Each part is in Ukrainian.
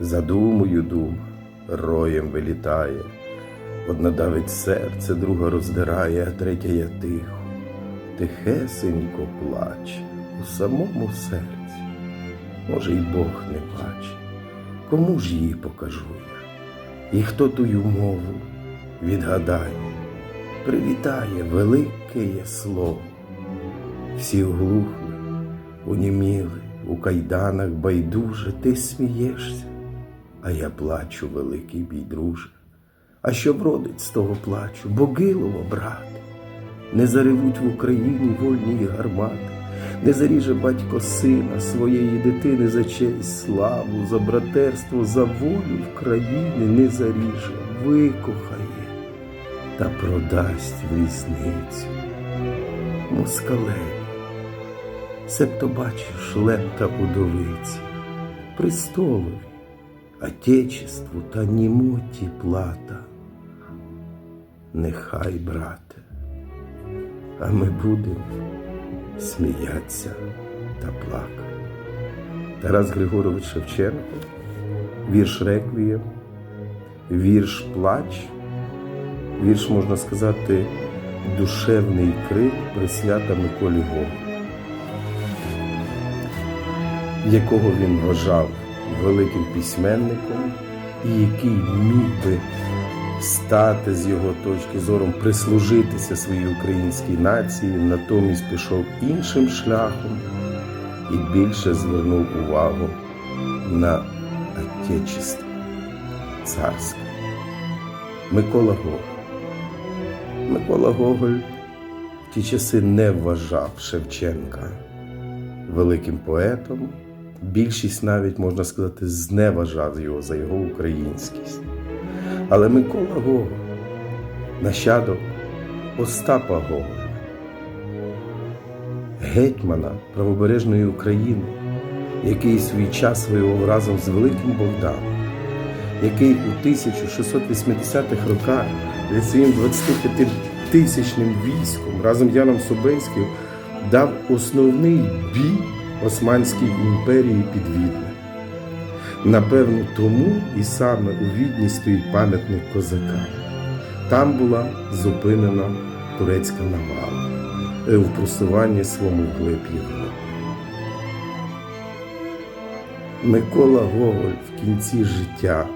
Задумую дум, роєм вилітає. Одна давить серце, друга роздирає, а третя я тихо, тихесенько плаче у самому серці. Може, й Бог не бачить, кому ж її покажу я, і хто тую мову відгадає, привітає велике є слово. Всі оглухли, уніміли, у кайданах байдуже, ти смієшся, а я плачу, великий бій друже. А що вродить з того плачу? Богилово, брате, не заревуть в Україні вольні гармати, не заріже батько сина своєї дитини за честь, славу, за братерство, за волю в країни не заріже, викохає та продасть різницю. Москалеві, себто бачиш лепта удовиці, престолові, отечеству та німоті плата. Нехай, брате, а ми будемо сміятися та плакати. Тарас Григорович Шевченко, вірш Реквієм, вірш Плач, вірш, можна сказати, душевний крик присвята Миколі Гоголю, якого він вважав великим письменником і який міг би стати з його точки зору, прислужитися своїй українській нації, натомість пішов іншим шляхом і більше звернув увагу на Отечество царське. Микола Гоголь. Микола Гоголь в ті часи не вважав Шевченка великим поетом. Більшість навіть, можна сказати, зневажав його за його українськість. Але Микола Гоголь, нащадок Остапа Гоголя, гетьмана правобережної України, який свій час воював разом з Великим Богданом, який у 1680-х роках зі своїм 25 тисячним військом разом з Яном Собеським дав основний бій Османській імперії під Віднем. Напевно, тому і саме у Відні стоїть пам'ятник козакам. Там була зупинена турецька навала е, в просуванні своєму вглиб Європи. Микола Гоголь в кінці життя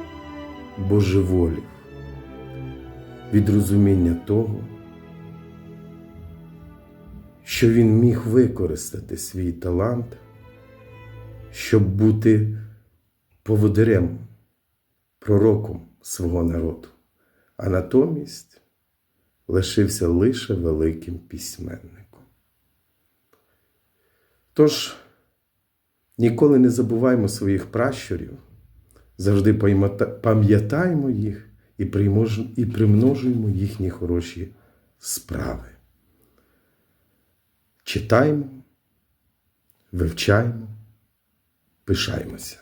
божеволів від розуміння того, що він міг використати свій талант, щоб бути поводирем, пророком свого народу, а натомість лишився лише великим письменником. Тож, ніколи не забуваймо своїх пращурів, завжди пам'ятаймо їх і примножуємо їхні хороші справи. Читаймо, вивчаємо, пишаймося.